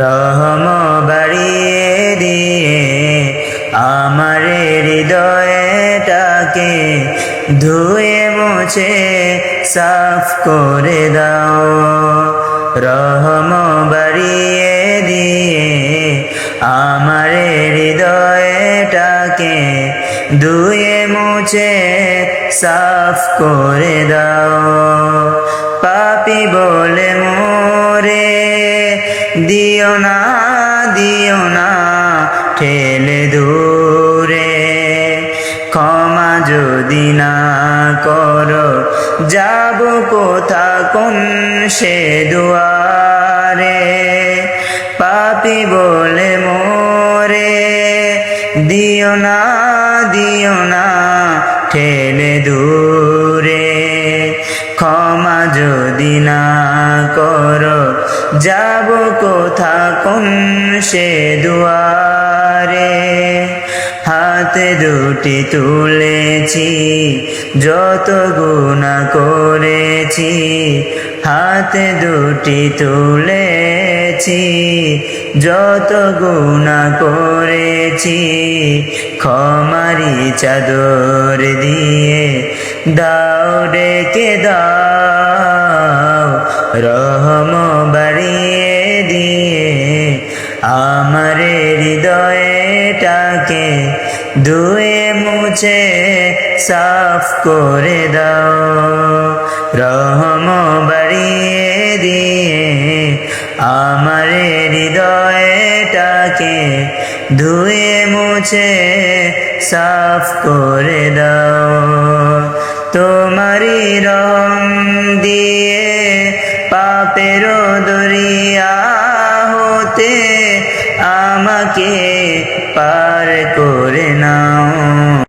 রহম বাড়িয়ে দিয়ে আমার হৃদয়টাকে ধুয়ে মুছে সাফ করে দাও। রহম বাড়িয়ে দিয়ে আমার হৃদয়টাকে ধুয়ে মুছে সাফ করে দাও। পাপি বলে মোরে দিও না দিও না, ঠেলে দূরে। ক্ষমা যদি না করো, যাব কোথা কোন সে দুয়ারে? পাপি বলে মোরে। দিও না দিও না, ঠেলে দূরে। ক্ষমা যদি না করো যাব কোথা কোন সে দুয়ারে? হাতে দুটি তুলেছি, যত গুণা করেছি, হাতে দুটি তুলেছি, যত গুণা করেছি ক্ষমারি চাদর দিয়ে দাও, ডেকে দাও রহম বাড়িয়ে দিয়ে আমার হৃদয়টাকে ধুয়ে মুছে সাফ করে দাও। রহম বাড়িয়ে দিয়ে আমার হৃদয়টাকে ধুয়ে মুছে সাফ করে দাও। তোমারি রং দিয়ে পেরো দরিয়া হতে আমাকে পার করে নাও।